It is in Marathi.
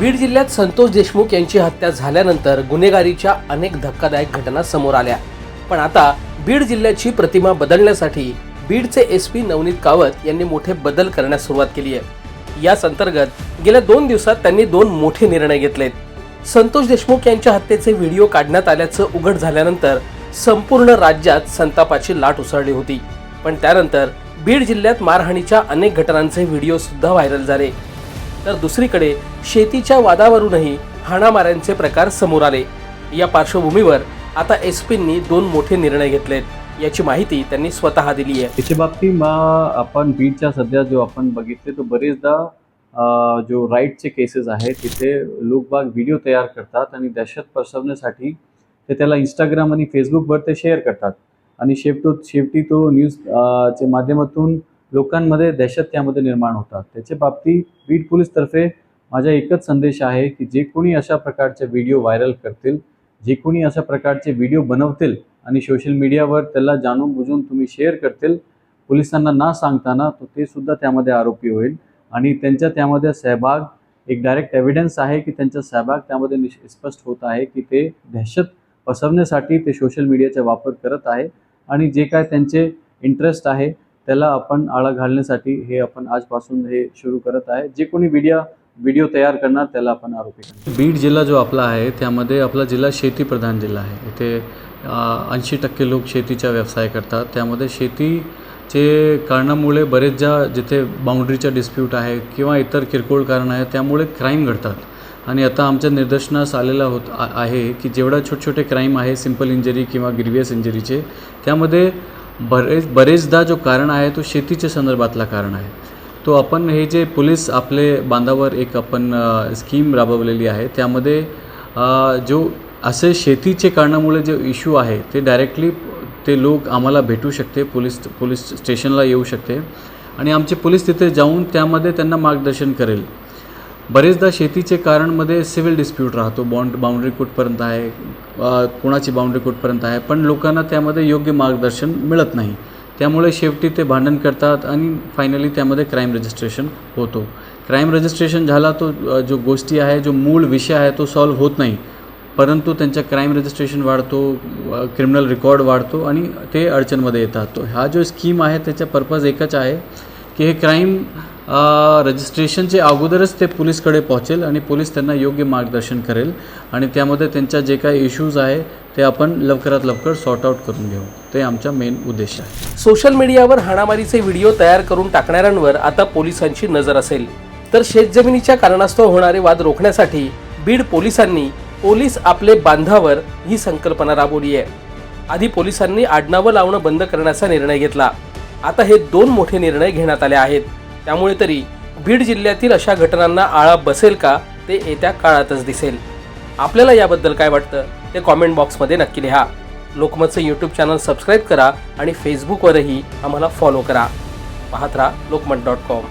बीड जिल्ह्यात संतोष देशमुख यांची हत्या झाल्यानंतर गुन्हेगारीच्या अनेक धक्कादायक घटना समोर आल्या. पण आता बीड जिल्ह्याची प्रतिमा बदलण्यासाठी बीडचे एस पी नवनीत कावत यांनी मोठे बदल करण्यास सुरुवात केली आहे. याच अंतर्गत गेल्या दोन दिवसात त्यांनी दोन मोठे निर्णय घेतलेत. संतोष देशमुख यांच्या हत्येचे व्हिडिओ काढण्यात आल्याचं उघड झाल्यानंतर संपूर्ण राज्यात संतापाची लाट उसळली होती. पण त्यानंतर बीड जिल्ह्यात मारहाणीच्या अनेक घटनांचे व्हिडिओ सुद्धा व्हायरल झाले. तर दुसरीकडे शेतीच्या वादावरूनही हाणामाऱ्यांचे प्रकार समोर आले. या पार्श्वभूमीवर आता एस पींनी दोन मोठे निर्णय घेतलेत. याची माहिती त्यांनी स्वतः दिली आहे. त्याच्या बाबतीत मग आपण बीडच्या सध्या जो आपण बघितले तो बरेचदा जो राईटचे केसेस आहेत तिथे लोकबाग व्हिडिओ तयार करतात आणि दहशत पसरवण्यासाठी ते त्याला इंस्टाग्राम आणि फेसबुकवर ते शेअर करतात. आणि शेवटो शेवटी तो न्यूज चे च्या माध्यमातून लोकांमध्ये दहशत त्यामध्ये निर्माण होतात. त्याच्या बाबतीत बीड पोलीसतर्फे माझा एकच संदेश आहे की जे कोणी अशा प्रकारचे व्हिडिओ व्हायरल करतील जे कोणी अशा प्रकारचे व्हिडिओ बनवतील आणि सोशल मीडियावर त्याला जाणून बुजून तुम्ही शेअर करतील पोलिसांना ना सांगताना तो ते सुद्धा त्यामध्ये आरोपी होईल आणि त्यांच्या त्यामध्ये सहभाग एक डायरेक्ट एव्हिडन्स आहे की त्यांचा सहभाग त्यामध्ये निश- स्पष्ट होत आहे की ते दहशत पसरवण्यासाठी ते सोशल मीडियाचा वापर करत आहे आणि जे काय त्यांचे इंटरेस्ट आहे त्याला आपण आळा घालण्यासाठी हे आपण आजपासून हे सुरू करत आहे. जे कोणी मीडिया व्हिडिओ तयार करणार त्याला आपण आरोपी बीड जिल्हा जो आपला आहे त्यामध्ये आपला जिल्हा शेतीप्रधान जिल्हा आहे. इथे ऐंशी टक्के लोक शेतीचा व्यवसाय करतात. त्यामध्ये शेतीचे कारणामुळे बरेचदा जिथे बाउंड्रीचा डिस्प्यूट आहे किंवा इतर किरकोळ कारण आहे त्यामुळे क्राईम घडतात. आणि आता आमच्या निदर्शनास आलेला होत आहे की जेवढा छोटे छोटे क्राईम आहे सिंपल इंजरी किंवा ग्रिवियस इंजरीचे त्यामध्ये बरेच बरेचदा जो कारण आहे तो शेतीच्या संदर्भातला कारण आहे. तो आपण हे जे पोलीस आपले बांधावर एक आपण स्कीम राबवलेली आहे त्यामध्ये जो असे शेतीचे कारणामुळे जे इश्यू आहे ते डायरेक्टली ते लोक आम्हाला भेटू शकते पोलीस पोलीस स्टेशनला येऊ शकते. आणि आमचे पोलीस तिथे जाऊन त्यामध्ये त्यांना मार्गदर्शन करेल. बरेचदा शेतीचे कारणमध्ये सिव्हिल डिस्प्यूट राहतो बॉन्ड बाउंड्री कुठपर्यंत आहे कोणाची बाउंड्री कुठपर्यंत आहे? पण लोकांना त्यामध्ये योग्य मार्गदर्शन मिळत नाही. त्यामुळे शेवटी ते भांडण करतात आणि फायनली त्यामध्ये क्राईम रजिस्ट्रेशन होतो. क्राईम रजिस्ट्रेशन झाला तो जो गोष्टी आहे जो मूळ विषय आहे तो सॉल्व्ह होत नाही. परंतु त्यांचा क्राईम रजिस्ट्रेशन वाढतो क्रिमिनल रेकॉर्ड वाढतो आणि ते अडचणमध्ये येतात. तो हा जो स्कीम आहे त्याचा पर्पज एकच आहे की हे क्राईम रजिस्ट्रेशनचे अगोदरच ते पोलीसकडे पोहोचेल आणि पोलीस त्यांना योग्य मार्गदर्शन करेल आणि त्यामध्ये त्यांच्या जे काही इश्यूज आहे ते आपण लवकरात लवकर सॉर्ट आउट करून घेऊ. ते आमचा मेन उद्देश आहे. सोशल मीडियावर हाणामारीचे व्हिडिओ तयार करून टाकणाऱ्यांवर आता पोलिसांची नजर असेल. तर शेतजमिनीच्या कारणास्तव होणारे वाद रोखण्यासाठी बीड पोलिसांनी पोलीस आपले बांधावर ही संकल्पना राबवली आहे. आधी पोलिसांनी आडनावं लावणं बंद करण्याचा निर्णय घेतला. आता हे दोन मोठे निर्णय घेण्यात आले आहेत. त्यामुळे तरी बीड जिल्ह्यातील अशा घटनांना आळा बसेल का ते येत्या काळातच दिसेल. आपल्याला याबद्दल काय वाटतं ते कॉमेंट बॉक्समध्ये नक्की लिहा. लोकमतचं यूट्यूब चॅनल सबस्क्राईब करा आणि फेसबुकवरही आम्हाला फॉलो करा. पाहत राहा लोकमत डॉट कॉम